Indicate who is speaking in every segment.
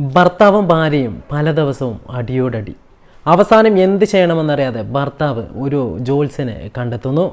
Speaker 1: ഭർത്താവും ഭാര്യയും പല ദിവസവും അടിയോടടി. അവസാനം എന്ത് ചെയ്യണമെന്നറിയാതെ ഭർത്താവ് ഒരു ജോത്സ്യനെ കണ്ടെത്തുന്നു.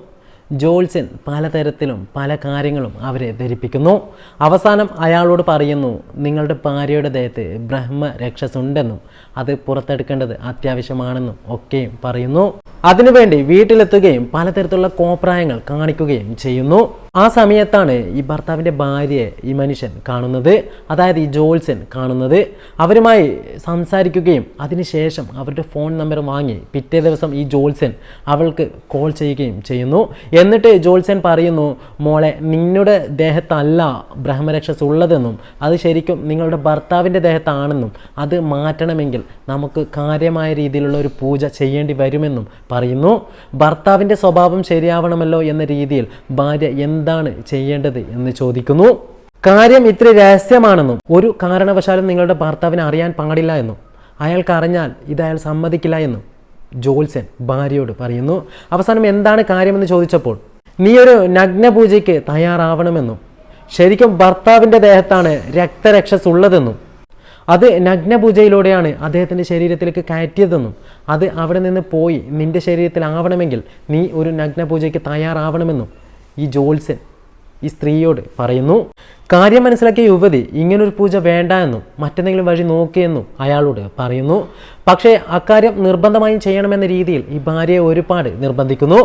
Speaker 1: ജോത്സ്യൻ പലതരത്തിലും പല കാര്യങ്ങളും അവരെ ധരിപ്പിക്കുന്നു. അവസാനം അയാളോട് പറയുന്നു നിങ്ങളുടെ ഭാര്യയുടെ ദേഹത്ത് ബ്രഹ്മ രക്ഷസുണ്ടെന്നും അത് പുറത്തെടുക്കേണ്ടത് അത്യാവശ്യമാണെന്നും ഒക്കെയും പറയുന്നു. അതിനുവേണ്ടി വീട്ടിലെത്തുകയും പലതരത്തിലുള്ള കോപ്രായങ്ങൾ കാണിക്കുകയും ചെയ്യുന്നു. ആ സമയത്താണ് ഈ ഭർത്താവിന്റെ ഭാര്യയെ ഈ മനുഷ്യൻ കാണുന്നത് അതായത് ഈ ജോത്സ്യൻ കാണുന്നത്. അവരുമായി സംസാരിക്കുകയും അതിനുശേഷം അവരുടെ ഫോൺ നമ്പർ വാങ്ങി പിറ്റേ ദിവസം ഈ ജോത്സ്യൻ അവൾക്ക് കോൾ ചെയ്യുകയും ചെയ്യുന്നു. എന്നിട്ട് ജോത്സ്യൻ പറയുന്നു മോളെ നിങ്ങളുടെ ദേഹത്തല്ല ബ്രഹ്മരക്ഷസ് ഉള്ളതെന്നും അത് ശരിക്കും നിങ്ങളുടെ ഭർത്താവിന്റെ ദേഹത്താണെന്നും അത് മാറ്റണമെങ്കിൽ നമുക്ക് കാര്യമായ രീതിയിലുള്ള ഒരു പൂജ ചെയ്യേണ്ടി വരുമെന്നും പറയുന്നു. ഭർത്താവിന്റെ സ്വഭാവം ശരിയാവണമല്ലോ എന്ന രീതിയിൽ ഭാര്യ എന്താണ് ചെയ്യേണ്ടത് എന്ന് ചോദിക്കുന്നു. കാര്യം ഇത്ര രഹസ്യമാണെന്നും ഒരു കാരണവശാലും നിങ്ങളുടെ ഭർത്താവിനെ അറിയാൻ പാടില്ല എന്നും അയാൾക്ക് അറിഞ്ഞാൽ ഇത് അയാൾ സമ്മതിക്കില്ല എന്നും ജോത്സ്യൻ ഭാര്യയോട് പറയുന്നു. അവസാനം എന്താണ് കാര്യമെന്ന് ചോദിച്ചപ്പോൾ നീ ഒരു നഗ്നപൂജയ്ക്ക് തയ്യാറാവണമെന്നും ശരിക്കും ഭർത്താവിന്റെ ദേഹത്താണ് രക്തരക്ഷസ് ഉള്ളതെന്നും അത് നഗ്നപൂജയിലൂടെയാണ് അദ്ദേഹത്തിന്റെ ശരീരത്തിലേക്ക് കയറ്റിയതെന്നും അത് അവിടെ നിന്ന് പോയി നിന്റെ ശരീരത്തിലാവണമെങ്കിൽ നീ ഒരു നഗ്നപൂജയ്ക്ക് തയ്യാറാവണമെന്നും ഈ ജോത്സ്യൻ ഈ സ്ത്രീയോട് പറയുന്നു കാര്യം മനസ്സിലാക്കിയ യുവതി ഇങ്ങനൊരു പൂജ വേണ്ട എന്നും മറ്റെന്തെങ്കിലും വഴി നോക്കിയെന്നും അയാളോട് പറയുന്നു. പക്ഷേ അക്കാര്യം നിർബന്ധമായും ചെയ്യണമെന്ന രീതിയിൽ ഈ ഭാര്യയെ ഒരുപാട് നിർബന്ധിക്കുന്നു.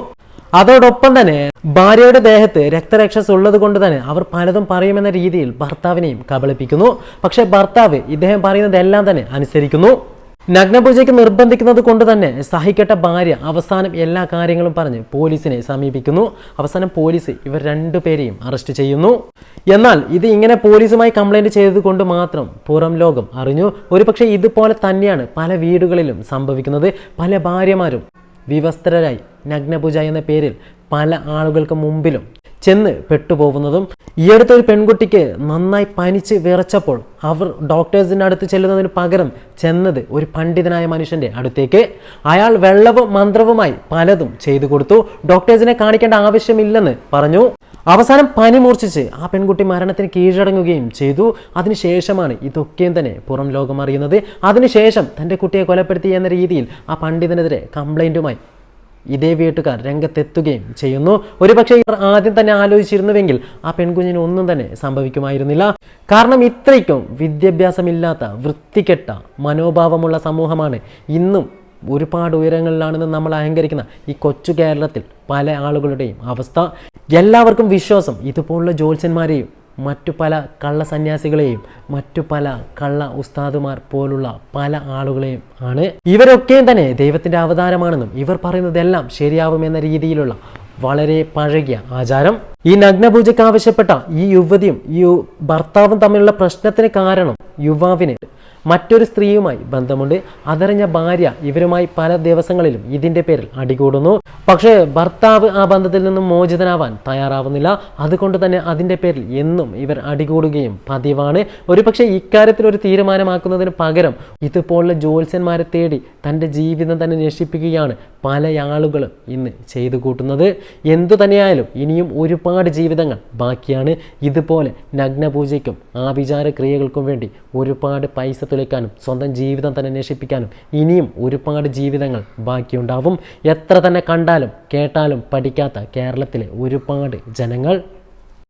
Speaker 1: അതോടൊപ്പം തന്നെ ഭാര്യയുടെ ദേഹത്ത് രക്തരക്ഷസ് ഉള്ളത് കൊണ്ട് തന്നെ അവർ പലതും പറയുമെന്ന രീതിയിൽ ഭർത്താവിനെയും കബളിപ്പിക്കുന്നു. പക്ഷേ ഭർത്താവ് ഇദ്ദേഹം പറയുന്നതെല്ലാം തന്നെ അനുസരിക്കുന്നു. നഗ്നപൂജയ്ക്ക് നിർബന്ധിക്കുന്നത് കൊണ്ട് തന്നെ സഹിക്കട്ട ഭാര്യ അവസാനം എല്ലാ കാര്യങ്ങളും പറഞ്ഞ് പോലീസിനെ സമീപിക്കുന്നു. അവസാനം പോലീസ് ഇവർ രണ്ടുപേരെയും അറസ്റ്റ് ചെയ്യുന്നു. എന്നാൽ ഇത് ഇങ്ങനെ പോലീസുമായി കംപ്ലൈന്റ് ചെയ്തത് കൊണ്ട് മാത്രം പുറം ലോകം അറിഞ്ഞു. ഒരുപക്ഷെ ഇതുപോലെ തന്നെയാണ് പല വീടുകളിലും സംഭവിക്കുന്നത്. പല ഭാര്യമാരും വിവസ്ത്രരായി നഗ്നപൂജ എന്ന പേരിൽ പല ആളുകൾക്ക് മുമ്പിലും ചെന്ന് പെട്ടുപോകുന്നതും ഈ അടുത്തൊരു പെൺകുട്ടിക്ക് നന്നായി പനിച്ച് വിറച്ചപ്പോൾ അവർ ഡോക്ടേഴ്സിന്റെ അടുത്ത് ചെല്ലുന്നതിന് പകരം ചെന്നത് ഒരു പണ്ഡിതനായ മനുഷ്യന്റെ അടുത്തേക്ക്. അയാൾ വെള്ളവും മന്ത്രവുമായി പലതും ചെയ്തു കൊടുത്തു. ഡോക്ടേഴ്സിനെ കാണിക്കേണ്ട ആവശ്യമില്ലെന്ന് പറഞ്ഞു. അവസാനം പനി മൂർച്ഛിച്ച് ആ പെൺകുട്ടി മരണത്തിന് കീഴടങ്ങുകയും ചെയ്തു. അതിനുശേഷമാണ് ഇതൊക്കെയും തന്നെ പുറം ലോകം അറിയുന്നത്. അതിനുശേഷം തന്റെ കുട്ടിയെ കൊലപ്പെടുത്തി എന്ന രീതിയിൽ ആ പണ്ഡിതനെതിരെ കംപ്ലൈന്റുമായി ഇതേ വീട്ടുകാർ രംഗത്തെത്തുകയും ചെയ്യുന്നു. ഒരുപക്ഷെ ഇവർ ആദ്യം തന്നെ ആലോചിച്ചിരുന്നുവെങ്കിൽ ആ പെൺകുഞ്ഞിന് ഒന്നും തന്നെ സംഭവിക്കുമായിരുന്നില്ല. കാരണം ഇത്രയ്ക്കും വിദ്യാഭ്യാസമില്ലാത്ത വൃത്തികെട്ട മനോഭാവമുള്ള സമൂഹമാണ് ഇന്നും ഒരുപാട് ഉയരങ്ങളിലാണെന്ന് നമ്മൾ അഹങ്കരിക്കുന്ന ഈ കൊച്ചു കേരളത്തിൽ പല ആളുകളുടെയും അവസ്ഥ. എല്ലാവർക്കും വിശ്വാസം ഇതുപോലുള്ള ജ്യോത്സ്യന്മാരെയും മറ്റു പല കള്ള സന്യാസികളെയും മറ്റു പല കള്ള ഉസ്താദുമാർ പോലുള്ള പല ആളുകളെയും ആണ് ഇവരൊക്കെയും തന്നെ ദൈവത്തിന്റെ അവതാരമാണെന്നും ഇവർ പറയുന്നതെല്ലാം ശരിയാവുമെന്ന രീതിയിലുള്ള വളരെ പഴകിയ ആചാരം. ഈ നഗ്നപൂജയ്ക്ക് ആവശ്യപ്പെട്ട ഈ യുവതിയും ഈ ഭർത്താവും തമ്മിലുള്ള പ്രശ്നത്തിന് കാരണം യുവാവിന് മറ്റൊരു സ്ത്രീയുമായി ബന്ധമുണ്ട്. അതറിഞ്ഞ ഭാര്യ ഇവരുമായി പല ദിവസങ്ങളിലും ഇതിന്റെ പേരിൽ അടികൂടുന്നു. പക്ഷേ ഭർത്താവ് ആ ബന്ധത്തിൽ നിന്നും മോചിതനാവാൻ തയ്യാറാവുന്നില്ല. അതുകൊണ്ട് തന്നെ അതിന്റെ പേരിൽ എന്നും ഇവർ അടികൂടുകയും പതിവാണ്. ഒരുപക്ഷെ ഇക്കാര്യത്തിൽ ഒരു തീരുമാനമാക്കുന്നതിന് പകരം ഇതുപോലുള്ള ജ്യോത്സ്യന്മാരെ തേടി തന്റെ ജീവിതം തന്നെ നശിപ്പിക്കുകയാണ് പല ആളുകളും ഇന്ന് ചെയ്തു കൂട്ടുന്നത്. എന്തു തന്നെയായാലും ഇനിയും ഒരുപാട് ജീവിതങ്ങൾ ബാക്കിയാണ്. ഇതുപോലെ നഗ്നപൂജയ്ക്കും ആഭിചാര ക്രിയകൾക്കും വേണ്ടി ഒരുപാട് പൈസ തുലയ്ക്കാനും സ്വന്തം ജീവിതം തന്നെ നശിപ്പിക്കാനും ഇനിയും ഒരുപാട് ജീവിതങ്ങൾ ബാക്കിയുണ്ടാവും. എത്ര തന്നെ കണ്ടാലും കേട്ടാലും പഠിക്കാത്ത കേരളത്തിലെ ഒരുപാട് ജനങ്ങൾ